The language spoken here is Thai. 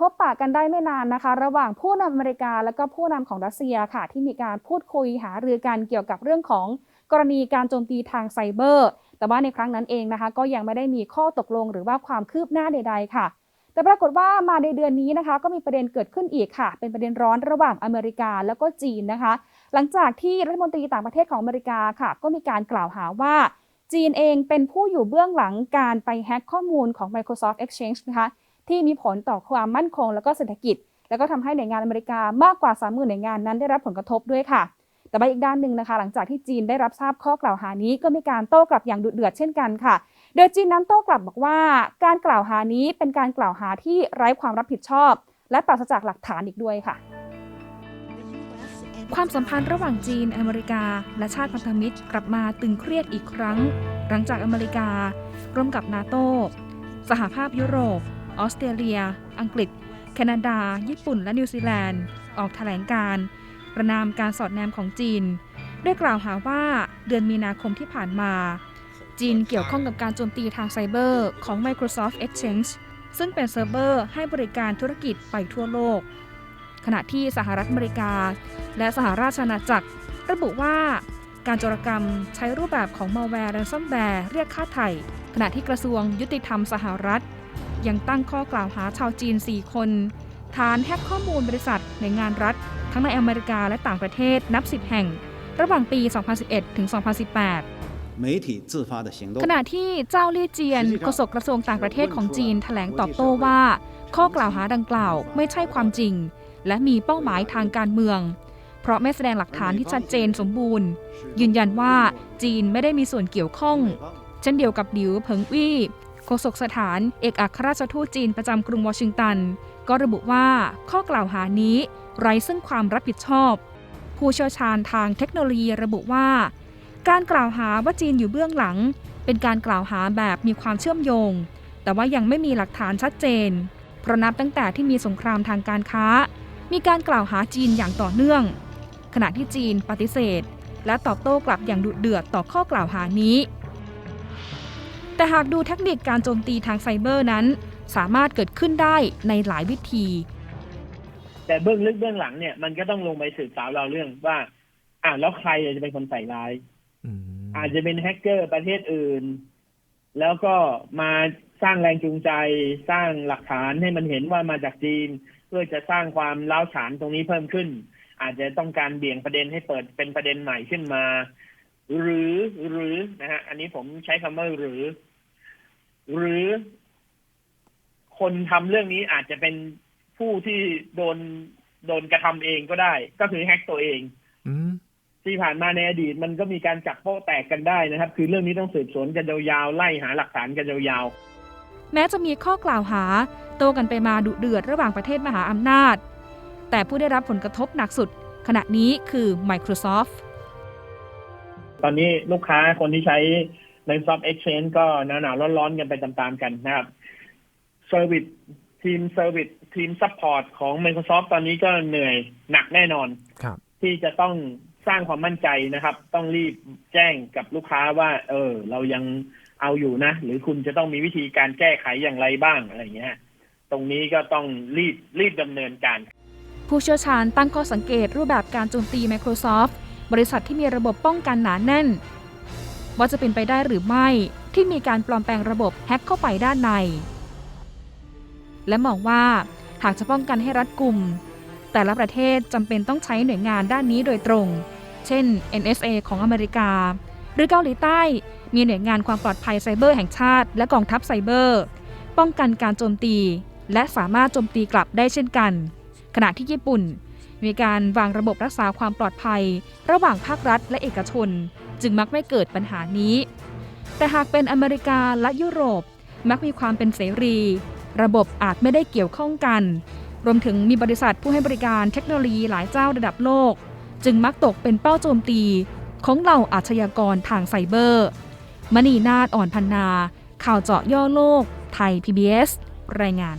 พบปะกันได้ไม่นานนะคะ ระหว่างผู้นำอเมริกาและก็ผู้นำของรัสเซียค่ะ ที่มีการพูดคุยหารือกันเกี่ยวกับเรื่องของกรณีการโจมตีทางไซเบอร์ แต่ว่าในครั้งนั้นเองนะคะ ก็ยังไม่ได้มีข้อตกลงหรือว่าความคืบหน้าใด ๆ ค่ะ แต่ปรากฏว่ามาในเดือนนี้นะคะ ก็มีประเด็นเกิดขึ้นอีกค่ะ เป็นประเด็นร้อนระหว่างอเมริกาแล้วก็จีนนะคะ หลังจากที่รัฐมนตรีต่างประเทศของอเมริกาค่ะ ก็มีการกล่าวหาว่าจีนเองเป็นผู้อยู่เบื้องหลังการไปแฮ็กข้อมูลของ Microsoft Exchange นะคะ ที่มีผลต่อความมั่นคง แล้วก็เศรษฐกิจ แล้วก็ทำให้หน่วยงานอเมริกามากกว่า 30,000หน่วยงานนั้นได้รับผลกระทบด้วยค่ะ แต่ว่าอีกด้านหนึ่งนะคะ หลังจากที่จีนได้รับทราบข้อกล่าวหานี้ก็มีการโต้กลับอย่างดุเดือดเช่นกันค่ะ โดยจีนนั้นโต้กลับบอกว่า การกล่าวหานี้เป็นการกล่าวหาที่ไร้ความรับผิดชอบ และปราศจากหลักฐานอีกด้วยค่ะความสัมพันธ์ระหว่างจีน อเมริกา และชาติพันธมิตรกลับมาตึงเครียดอีกครั้ง หลังจากอเมริกา ร่วมกับนาโตสหภาพยุโรป ออสเตรเลีย อังกฤษ แคนาดา ญี่ปุ่น และนิวซีแลนด์ ออกแถลงการณ์ประนามการสอดแนมของจีนด้วยกล่าวหาว่าเดือนมีนาคมที่ผ่านมา จีนเกี่ยวข้องกับการโจมตีทางไซเบอร์ของ Microsoft Exchange ซึ่งเป็นเซิร์ฟเวอร์ให้บริการธุรกิจไปทั่วโลก ขณะที่สหรัฐอเมริกา และสหราชอาณาจักร ระบุว่าการโจรกรรมใช้รูปแบบของมัลแวร์และซ่อมแวร์เรียกค่าไถ่ขณะที่กระทรวงยุติธรรมสหรัฐ ยังตั้งข้อกล่าวหาชาวจีน 4 คน ฐานแฮกข้อมูลบริษัทในงานรัฐ ทั้งในอเมริกาและต่างประเทศนับ 10 แห่ง ระหว่างปี 2011 ถึง 2018ขณะที่เจ้าลี่เจียนโฆษกกระทรวงต่างประเทศของจีนแถลงตอบโต้ว่า ข้อกล่าวหาดังกล่าวไม่ใช่ความจริง และมีเป้าหมายทางการเมือง เพราะไม่แสดงหลักฐานที่ชัดเจนสมบูรณ์ ยืนยันว่าจีนไม่ได้มีส่วนเกี่ยวข้อง เช่นเดียวกับหลิวเพิงอี้ โฆษกสถานเอกอัครราชทูตจีนประจำกรุงวอชิงตัน ก็ระบุว่าข้อกล่าวหานี้ไร้ซึ่งความรับผิดชอบ ผู้เชี่ยวชาญทางเทคโนโลยีระบุว่า การกล่าวหาว่าจีนอยู่เบื้องหลัง เป็นการกล่าวหาแบบมีความเชื่อมโยง แต่ว่ายังไม่มีหลักฐานชัดเจน เพราะนับตั้งแต่ที่มีสงครามทางการค้า มีการกล่าวหาจีนอย่างต่อเนื่อง ขณะที่จีนปฏิเสธ และตอบโต้กลับอย่างดุเดือดต่อข้อกล่าวหานี้ แต่หากดูเทคนิคการโจมตีทางไซเบอร์นั้น สามารถเกิดขึ้นได้ในหลายวิธี แต่เบื้องลึกเบื้องหลังเนี่ยมันก็ต้องลงไปสืบสาวเราวเรื่องว่า อ่าแล้วใครจะเป็นคนใส่ร้ายอืมอาจจะเป็นแฮกเกอร์ประเทศอื่น แล้วก็มาสร้างแรงจูงใจสร้างหลักฐานให้มันเห็นว่ามาจากจีน เพื่อจะสร้างความล้าวฉานตรงนี้เพิ่มขึ้น อาจจะต้องการเบี่ยงประเด็นให้เปิดเป็นประเด็นใหม่ขึ้นมา หรือหรือนะฮะอันนี้ผมใช้คำว่าหรือ หรือคนทำเรื่องนี้อาจจะเป็นผู้ที่โดนโดนกระทำเองก็ได้ ก็คือแฮกตัวเองอืมที่ผ่านมาในอดีตมันก็มีการจับโป๊ะแตกกันได้นะครับ คือเรื่องนี้ต้องสืบสวนกันยาวๆไล่หาหลักฐานกันยาวๆแม้จะมีข้อกล่าวหา โต้กันไปมาดุเดือดระหว่างประเทศมหาอำนาจ แต่ผู้ได้รับผลกระทบหนักสุด ขณะนี้คือ Microsoft ตอนนี้ลูกค้าคนที่ใช้ Microsoft Exchange ก็หนาวๆร้อนๆกันไปตามๆกันนะครับ Service ทีม Service ทีม Support ของ Microsoft ตอนนี้ก็เหนื่อยหนักแน่นอนครับ ที่จะต้องสร้างความมั่นใจนะครับ ต้องรีบแจ้งกับลูกค้าว่า เออ เรายังเอาอยู่นะ หรือคุณจะต้องมีวิธีการแก้ไขอย่างไรบ้างอะไรอย่างเงี้ยตรงนี้ก็ต้องรีบรีบดำเนินการ ผู้เชี่ยวชาญตั้งข้อสังเกตรูปแบบการโจมตี Microsoft บริษัทที่มีระบบป้องกันหนาแน่น ว่าจะเป็นไปได้หรือไม่ที่มีการปลอมแปลงระบบแฮ็กเข้าไปด้านใน และมองว่าหากจะป้องกันให้รัดกุม แต่ละประเทศจำเป็นต้องใช้หน่วยงานด้านนี้โดยตรง เช่น NSA ของอเมริกา หรือเกาหลีใต้ มีหน่วยงานความปลอดภัยไซเบอร์แห่งชาติ และกองทัพไซเบอร์ ป้องกันการโจมตี และสามารถโจมตีกลับได้เช่นกัน ขณะที่ญี่ปุ่น มีการวางระบบรักษาความปลอดภัย ระหว่างภาครัฐและเอกชน จึงมักไม่เกิดปัญหานี้ แต่หากเป็นอเมริกาและยุโรป มักมีความเป็นเสรี ระบบอาจไม่ได้เกี่ยวข้องกัน รวมถึงมีบริษัทผู้ให้บริการเทคโนโลยีหลายเจ้าระดับโลก จึงมักตกเป็นเป้าโจมตี ของเหล่าอาชญากรทางไซเบอร์ มณีนาฏอ่อนพันนา ข่าวเจาะย่อโลก ไทย PBS รายงาน